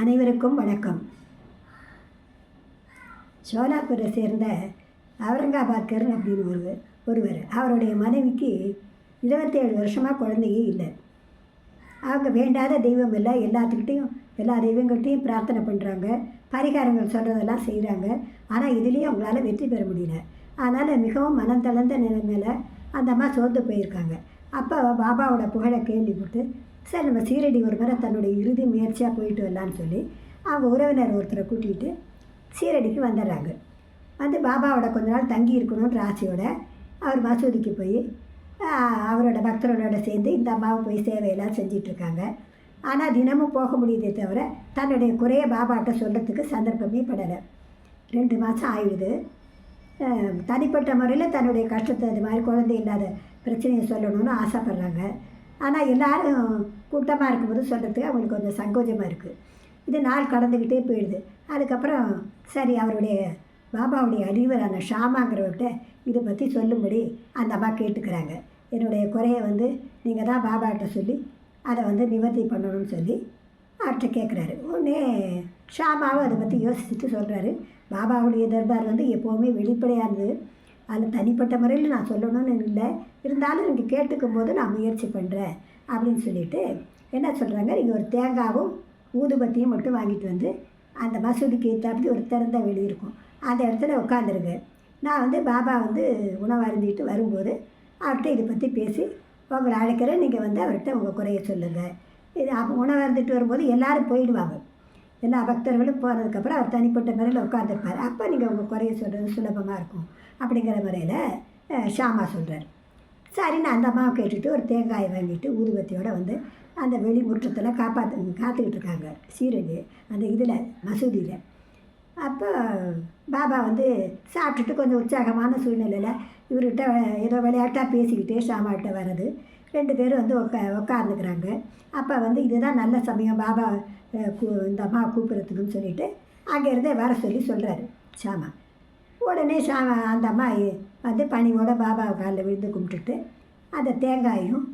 அனைவருக்கும் வணக்கம். சோலாப்பூரை சேர்ந்த அவுரங்காபாத்கர் அப்படின்னு ஒரு ஒருவர். அவருடைய மனைவிக்கு இருபத்தேழு வருஷமாக குழந்தையே இல்லை. அவங்க வேண்டாத தெய்வம் இல்லை எல்லாத்துக்கிட்டேயும் எல்லா தெய்வங்கள்கிட்டையும் பிரார்த்தனை பண்ணுறாங்க பரிகாரங்கள் சொல்கிறதெல்லாம் செய்கிறாங்க ஆனால் இதுலேயும் அவங்களால வெற்றி பெற முடியல. அதனால் மிகவும் மனம் தளர்ந்த நிலைமையில் அந்த அம்மா சோர்ந்து போயிருக்காங்க. அப்போ பாபாவோட புகழை கேள்விப்பட்டு சரி நம்ம சீரடி ஒரு முறை தன்னுடைய இறுதி முயற்சியாக போயிட்டு வரலான்னு சொல்லி அவங்க உறவினர் ஒருத்தரை கூட்டிகிட்டு சீரடிக்கு வந்துடுறாங்க. வந்து பாபாவோட கொஞ்ச நாள் தங்கி இருக்கணுன்ற ஆசையோட அவர் மசூதிக்கு போய் அவரோட பக்தர்களோட சேர்ந்து இந்த அம்மாவை போய் சேவையெல்லாம் செஞ்சிட்ருக்காங்க. ஆனால் தினமும் போக முடியுதே தவிர தன்னுடைய குறைய பாபாட்ட சொல்கிறதுக்கு சந்தர்ப்பமே படலை. ரெண்டு மாதம் ஆயிடுது. தனிப்பட்ட முறையில் தன்னுடைய கஷ்டத்தை இது மாதிரி குழந்தை இல்லாத பிரச்சனையை சொல்லணும்னு ஆசைப்பட்றாங்க. ஆனால் எல்லோரும் கூட்டமாக இருக்கும்போது சொல்கிறதுக்கு அவங்களுக்கு கொஞ்சம் சங்கோஜமாக இருக்குது இது நாள் கடந்துக்கிட்டே போயிடுது. அதுக்கப்புறம் சரி அவருடைய பாபாவுடைய அறிவரான ஷாமாங்கிறவர்கிட்ட இதை பற்றி சொல்லும்படி அந்த அம்மா கேட்டுக்கிறாங்க. என்னுடைய குறையை வந்து நீங்கள் தான் பாபாட்ட சொல்லி அதை வந்து நிவர்த்தி பண்ணணும்னு சொல்லி அவர்கிட்ட கேட்குறாரு உடனே ஷாமாவும் அதை பற்றி யோசிச்சுட்டு சொல்கிறாரு பாபாவுடைய தர்பார் வந்து எப்போவுமே வெளிப்படையாக இருந்தது. அதில் தனிப்பட்ட முறையில் நான் சொல்லணும்னு இல்லை. இருந்தாலும் நீங்கள் கேட்டுக்கும் போது நான் முயற்சி பண்ணுறேன் அப்படின்னு சொல்லிட்டு என்ன சொல்கிறாங்க நீங்கள் ஒரு தேங்காவும் ஊதுபத்தியும் மட்டும் வாங்கிட்டு வந்து அந்த மசூதிக்கு ஏற்றாப்படி ஒரு திறந்த வெளி இருக்கும். அந்த இடத்துல உட்காந்துருங்க நான் வந்து பாபா வந்து உணவு அருந்திட்டு வரும்போது அவர்கிட்ட இதை பற்றி பேசி உங்களை அழைக்கிறேன். நீங்கள் வந்து அவர்கிட்ட உங்கள் குறைய சொல்லுங்கள் இது அப்போ உணவு அருந்திட்டு வரும்போது எல்லாரும் போயிடுவாங்க. எல்லா பக்தர்களும் போனதுக்கப்புறம் அவர் தனிப்பட்ட முறையில் உட்காந்துருப்பார் அப்போ நீங்கள் உங்கள் குறைய சொல்கிறது சுலபமாக இருக்கும் அப்படிங்கிற முறையில் ஷாமா சொல்கிறார் சரின்னு அந்த அம்மாவை கேட்டுட்டு ஒரு தேங்காயை வாங்கிட்டு ஊதுபத்தியோட வந்து அந்த வெளி முற்றத்தில் காப்பாற்று காத்துக்கிட்டு இருக்காங்க சீரடி அந்த இதில் மசூதியில். அப்போ பாபா வந்து சாப்பிட்டுட்டு கொஞ்சம் உற்சாகமான சூழ்நிலையில் இவர்கிட்ட ஏதோ விளையாட்டாக பேசிக்கிட்டே ஷாமாட்ட வர்றது. ரெண்டு பேரும் வந்து உட்கா உட்காந்துக்கிறாங்க அப்போ வந்து இதுதான் நல்ல சமயம் பாபா கூ- இந்த அம்மா கூப்பிட்றதுக்குன்னு சொல்லிட்டு அங்கேருந்தே வர சொல்லி சொல்கிறாரு சாமா உடனே சாமா அந்த அம்மா வந்து பணிவோட பாபா காலில் விழுந்து கும்பிட்டுட்டு அந்த தேங்காயும்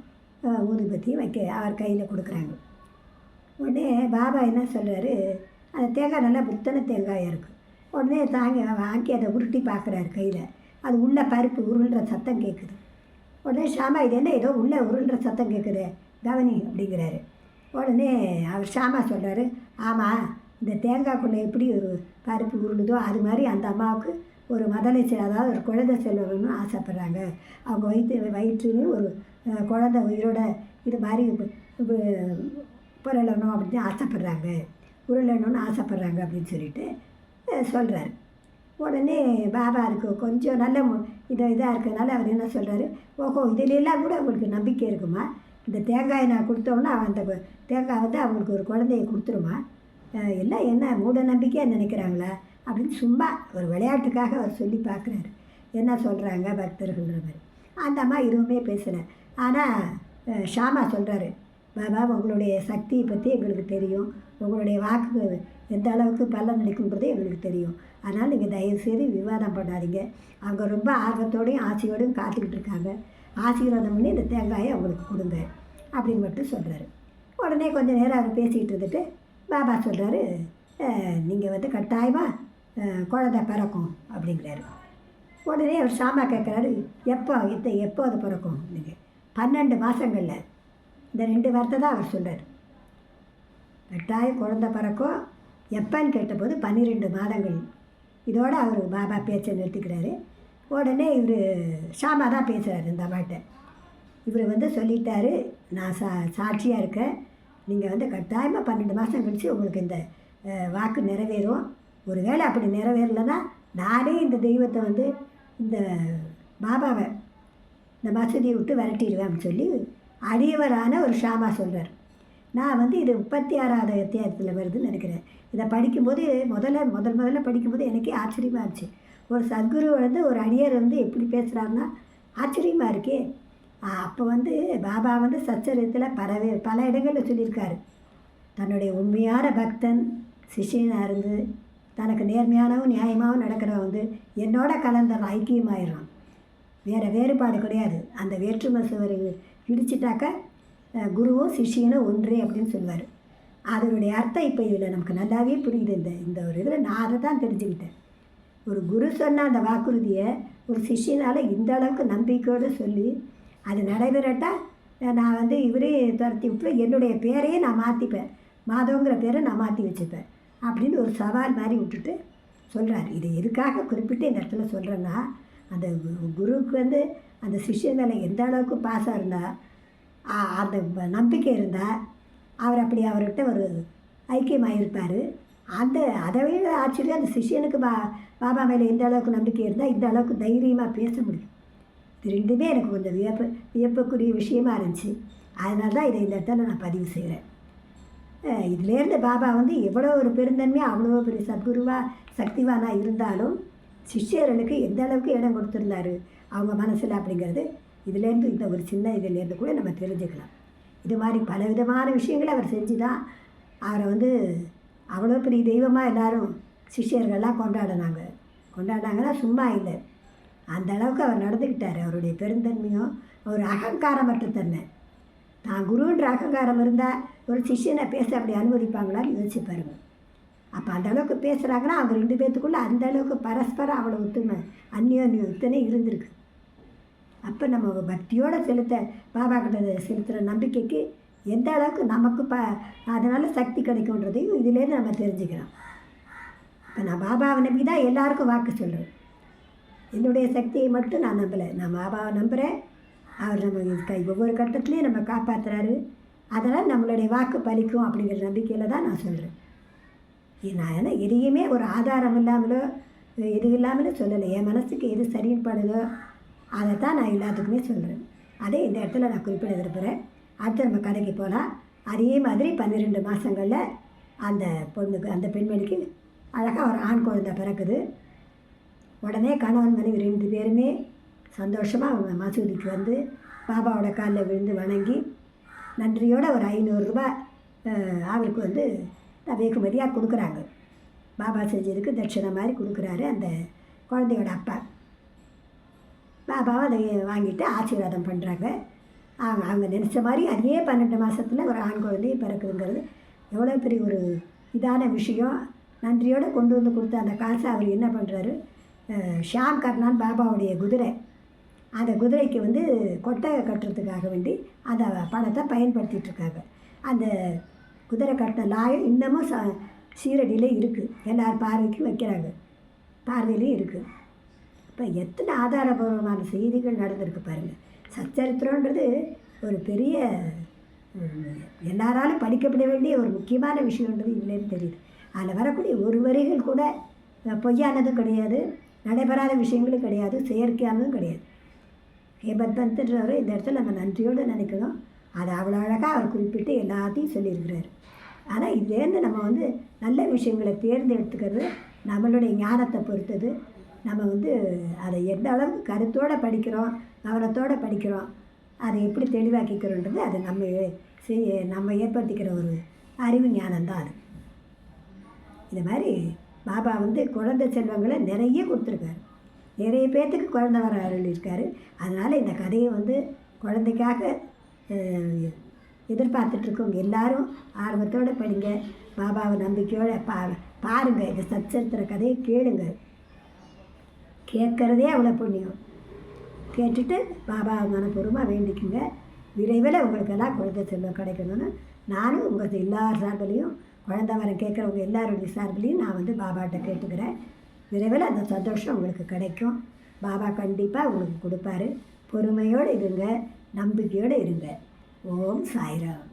ஊதுபத்தியும் வைக்க அவர் கையில் கொடுக்குறாங்க. உடனே பாபா என்ன சொல்கிறாரு அந்த தேங்காய் நல்லா புத்தன தேங்காயாக இருக்குது உடனே தாங்க வாங்கி அதை உருட்டி பார்க்குறாரு கையில். அது உள்ள பருப்பு உருள்ற சத்தம் கேட்குது உடனே ஷாமா இது என்ன? ஏதோ உள்ளே உருள்ற சத்தம் கேட்குது கவனி அப்படிங்கிறாரு. உடனே அவர் ஷாமா சொல்கிறாரு ஆமாம் இந்த தேங்காய்க்குள்ளே எப்படி ஒரு பருப்பு உருளுதோ அது மாதிரி அந்த அம்மாவுக்கு ஒரு மதலை அதாவது ஒரு குழந்தை செல்வணும்னு ஆசைப்பட்றாங்க. அவங்க வயிற்று வயிற்றுலையும் ஒரு குழந்தை உயிரோட இது மாதிரி புரளணும் அப்படின்னு ஆசைப்பட்றாங்க. உருளணும்னு ஆசைப்பட்றாங்க அப்படின்னு சொல்லிட்டு சொல்கிறாரு உடனே பாபா இருக்கு கொஞ்சம் நல்ல மு- இது இதாக இருக்கிறதுனால அவர் என்ன சொல்கிறாரு ஓஹோ இதிலெல்லாம் கூட உங்களுக்கு நம்பிக்கை இருக்குமா? இந்த தேங்காயை நான் கொடுத்தோன்னா அந்த தேங்காய் வந்து அவங்களுக்கு ஒரு குழந்தைய கொடுத்துருமா? எல்லாம் என்ன மூட நம்பிக்கையாக நினைக்கிறாங்களா? அப்படின்னு சும்மா ஒரு விளையாட்டுக்காக அவர் சொல்லி பார்க்குறாரு. என்ன சொல்கிறாங்க பக்தர்கள்ன்ற மாதிரி. அந்த அம்மா எதுவுமே பேசலை. ஆனால் ஷாமா சொல்கிறாரு பாபா உங்களுடைய சக்தியை பற்றி எங்களுக்கு தெரியும். உங்களுடைய வாக்கு எந்த அளவுக்கு பலன் அளிக்குன்றது எங்களுக்கு தெரியும். அதனால் நீங்கள் தயவுசெய்து விவாதம் பண்ணாதீங்க. அவங்க ரொம்ப ஆர்வத்தோடையும் ஆசையோடையும் காத்துக்கிட்டு இருக்காங்க. ஆசீர்வாதம் பண்ணி இந்த தேங்காயை அவங்களுக்கு கொடுங்க அப்படின்னு மட்டும் சொல்கிறாரு உடனே கொஞ்சம் நேரம் அவர் பேசிகிட்டு இருந்துட்டு பாபா சொல்கிறாரு நீங்கள் வந்து கட்டாயமாக குழந்தை பிறக்கும் அப்படிங்கிறாரு. உடனே அவர் சாமா கேட்குறாரு எப்போ எத்த எப்போ அது பிறக்கும்? நீங்கள் பன்னெண்டு மாதங்களில் இந்த ரெண்டு வார்த்தை தான் அவர் சொல்கிறார் கட்டாயம் குழந்தை பிறக்கும் எப்போன்னு கேட்டபோது பன்னிரெண்டு மாதங்கள். இதோடு அவர் பாபா பேச்சை நிறுத்திக்கிறாரு. உடனே இவர் ஷாமா தான் பேசுகிறாரு இந்த அம்மாட்ட. இவர் வந்து சொல்லிட்டாரு நான் சா சாட்சியாக இருக்கேன். நீங்கள் வந்து கட்டாயமாக பன்னெண்டு மாதம் கழித்து உங்களுக்கு இந்த வாக்கு நிறைவேறும். ஒருவேளை அப்படி நிறைவேறலைன்னா நானே இந்த தெய்வத்தை வந்து இந்த பாபாவை இந்த மசூதியை விட்டு விரட்டிடுவேன் சொல்லி அடியவரான ஒரு ஷாமா சொல்கிறார் நான் வந்து இது முப்பத்தி ஆறாவது அத்தியாயத்தில் வருதுன்னு நினைக்கிறேன். இதை படிக்கும்போது முதல்ல முதல் முதல்ல படிக்கும்போது எனக்கே ஆச்சரியமாக இருந்துச்சு. ஒரு சத்குரு வந்து ஒரு அடியர் வந்து எப்படி பேசுகிறாருன்னா ஆச்சரியமாக இருக்கே. அப்போ வந்து பாபா வந்து சச்சரித்தில் பலவே பல இடங்களில் சொல்லியிருக்காரு. தன்னுடைய உண்மையான பக்தன் சிஷியனாக இருந்து தனக்கு நேர்மையானவும் நியாயமாகவும் நடக்கிறவன் வந்து என்னோட கலந்த ஐக்கியமாயிடுறான். வேறு வேறுபாடு கிடையாது. அந்த வேற்றுமை சுவரை இடிச்சிட்டாக்க குருவோ குருவும் சிஷியனும் ஒன்றே அப்படின்னு சொல்லுவார். அதனுடைய அர்த்தம் இப்போ இதில் நமக்கு நல்லாவே புரியுது. இந்த இந்த ஒரு இதில் நான் அதை தான் தெரிஞ்சுக்கிட்டேன். ஒரு குரு சொன்ன அந்த வாக்குறுதியை ஒரு சிஷியனால் இந்த அளவுக்கு நம்பிக்கையோடு சொல்லி அது நடைபெறட்டா நான் வந்து இவரே துரத்தி விட்டு என்னுடைய பேரையே நான் மாற்றிப்பேன் மாதவங்கிற பேரை நான் மாற்றி வச்சுப்பேன் அப்படின்னு ஒரு சவால் மாதிரி விட்டுட்டு சொல்கிறார் இது எதுக்காக குறிப்பிட்டு இந்த இடத்துல சொல்கிறேன்னா அந்த கு- குருவுக்கு வந்து அந்த சிஷ்யன் மேலே எந்த அளவுக்கு பாசாக இருந்தால் அந்த நம்பிக்கை இருந்தால் அவர் அப்படி அவர்கிட்ட ஒரு ஐக்கியமாக இருப்பார் அந்த அதை விட ஆச்சரியம் அந்த சிஷ்யனுக்கு பா பாபா மேலே எந்த அளவுக்கு நம்பிக்கை இருந்தால் இந்த அளவுக்கு தைரியமாக பேச முடியும். இது ரெண்டுமே எனக்கு கொஞ்சம் வியப்பு வியப்புக்குரிய விஷயமா இருந்துச்சு. அதனால தான் இதை இந்த இடத்துல நான் பதிவு செய்கிறேன் இதுலேருந்து பாபா வந்து எவ்வளோ ஒரு பெருந்தன்மையாக அவ்வளோ பெரிய சத்குருவாக சக்திவானாக இருந்தாலும் சிஷ்யர்களுக்கு எந்த அளவுக்கு இடம் கொடுத்துருந்தாரு அவங்க மனசில் அப்படிங்கிறது இதுலேருந்து இந்த ஒரு சின்ன இதுலேருந்து கூட நம்ம தெரிஞ்சுக்கலாம். இது மாதிரி பல விதமான விஷயங்களை அவர் செஞ்சு தான் அவரை வந்து அவ்வளோ பெரிய தெய்வமாக எல்லாரும் சிஷ்யர்கள்லாம் கொண்டாடினாங்க. கொண்டாடினாங்கன்னா சும்மா இல்லை. அந்த அளவுக்கு அவர் நடந்துக்கிட்டார். அவருடைய பெருந்தன்மையும் ஒரு அகங்காரமற்ற தன்மை தான் குருன்ற அகங்காரம் இருந்தால் ஒரு சிஷ்யனை பேச அப்படி அனுமதிப்பாங்களான்னு யோசிச்சு பாருங்க. அப்போ அந்த அளவுக்கு பேசுகிறாங்கன்னா அவங்க ரெண்டு பேர்த்துக்குள்ளே அந்த அளவுக்கு பரஸ்பரம் அவ்வளோ ஒத்துமை அந்யோன்யம் இத்தனை இருந்திருக்கு. அப்போ நம்ம பக்தியோடு செலுத்த பாபா கிட்ட செலுத்துகிற நம்பிக்கைக்கு எந்த அளவுக்கு நமக்கு ப அதனால் சக்தி கிடைக்குன்றதையும் இதுலேருந்து நம்ம தெரிஞ்சுக்கிறோம். இப்போ நான் பாபாவை நம்பி தான் எல்லாருக்கும் வாக்கு சொல்கிறேன் என்னுடைய சக்தியை மட்டும் நான் நம்பலை. நான் பாபாவை நம்புகிறேன் அவர் நம்ம இது கை ஒவ்வொரு கட்டத்துலேயும் நம்ம காப்பாற்றுறாரு அதனால் நம்மளுடைய வாக்கு பலிக்கும் அப்படிங்கிற நம்பிக்கையில் தான் நான் சொல்கிறேன் நான் ஏன்னா எதையுமே ஒரு ஆதாரம் இல்லாமலோ எது இல்லாமலோ சொல்லலை. என் மனசுக்கு எது சரின்னு படுதோ அதை தான் நான் எல்லாத்துக்குமே சொல்கிறேன் அதே இந்த இடத்துல நான் குறிப்பிட விரும்புகிறேன் அடுத்து நம்ம கதைக்கு போகலாம் அதே மாதிரி பன்னிரெண்டு மாதங்களில் அந்த பொண்ணுக்கு அந்த பெண்மணிக்கு அழகாக ஒரு ஆண் குழந்தை பிறக்குது. உடனே கணவன் மனைவி ரெண்டு பேருமே சந்தோஷமாக அவங்க மசூதிக்கு வந்து பாபாவோட காலில் விழுந்து வணங்கி நன்றியோட ஒரு ஐநூறுரூபா அவருக்கு வந்து வெகுமதியாக கொடுக்குறாங்க. பாபா செஞ்சதுக்கு தட்சிணை மாதிரி கொடுக்குறாரு அந்த குழந்தையோட அப்பா. பாபாவை அதை வாங்கிட்டு ஆசீர்வாதம் பண்ணுறாங்க அவங்க அவங்க நினச்ச மாதிரி அதே பன்னெண்டு மாதத்துல ஒரு ஆண் குழந்தை பிறக்குதுங்கிறது எவ்வளோ பெரிய ஒரு இதான விஷயம். நன்றியோடு கொண்டு வந்து கொடுத்த அந்த காசை அவர் என்ன பண்ணுறாரு ஷாம் கர்ணான் பாபாவுடைய குதிரை. அந்த குதிரைக்கு வந்து கொட்டை கட்டுறதுக்காக வேண்டி அந்த பணத்தை பயன்படுத்திகிட்ருக்காங்க அந்த குதிரை கட்டின லாயம் இன்னமும் ச சீரடியில் இருக்குது எல்லார் பார்வைக்கும் வைக்கிறாங்க. பார்வையிலையும் இருக்குது இப்போ எத்தனை ஆதாரபூர்வமான செய்திகள் நடந்திருக்கு பாருங்கள் சச்சரித்திரன்றது ஒரு பெரிய எல்லாராலும் படிக்கப்பட வேண்டிய ஒரு முக்கியமான விஷயன்றது இல்லைன்னு தெரியுது. அதில் வரக்கூடிய ஒரு வரிகள் கூட பொய்யானதும் கிடையாது நடைபெறாத விஷயங்களும் கிடையாது செயற்கையானதும் கிடையாது. ஹேமத் பந்த்ன்றவர் இந்த இடத்துல நம்ம நன்றியோடு நினைக்கணும். அதை அவ்வளோ அழகாக அவர் குறிப்பிட்டு எல்லாத்தையும் சொல்லியிருக்கிறாரு. ஆனால் இதுலேருந்து நம்ம வந்து நல்ல விஷயங்களை தேர்ந்தெடுத்துக்கிறது நம்மளுடைய ஞானத்தை பொறுத்தது நம்ம வந்து அதை எந்த அளவுக்கு கருத்தோடு படிக்கிறோம் கவனத்தோடு படிக்கிறோம் அதை எப்படி தெளிவாக்கிக்கிறோன்றது அது நம்ம செய் நம்ம ஏற்படுத்திக்கிற ஒரு அறிவு ஞானம்தான் அது. இது மாதிரி பாபா வந்து குழந்தை செல்வங்களை நிறைய கொடுத்துருக்காரு. நிறைய பேர்த்துக்கு குழந்தை வர அருளியிருக்காரு. அதனால் இந்த கதையை வந்து குழந்தைக்காக எதிர்பார்த்துட்ருக்கோங்க எதிர்பார்த்துட்ருக்கவங்க எல்லாரும் ஆர்வத்தோடு படிங்க. பாபாவை நம்பிக்கையோடு பா பாருங்கள் இந்த சச்சரித்திர கதையை கேளுங்கள் கேட்குறதே அவ்வளோ புண்ணியம். கேட்டுட்டு பாபா மனப்பூர்வமாக வேண்டிக்குங்க. விரைவில் உங்களுக்கெல்லாம் குழந்தை செல்வம் கிடைக்கணும்னு நானும் உங்கள் எல்லார் சார்பிலையும் குழந்த வரம் கேட்குறவங்க எல்லாருடைய சார்பிலையும் நான் வந்து பாபாட்ட கேட்டுக்கிறேன். விரைவில் அந்த சந்தோஷம் உங்களுக்கு கிடைக்கும். பாபா கண்டிப்பாக உங்களுக்கு கொடுப்பாரு. பொறுமையோடு இருங்க நம்பிக்கையோடு இருங்க. ஓம் சாய்ராம்.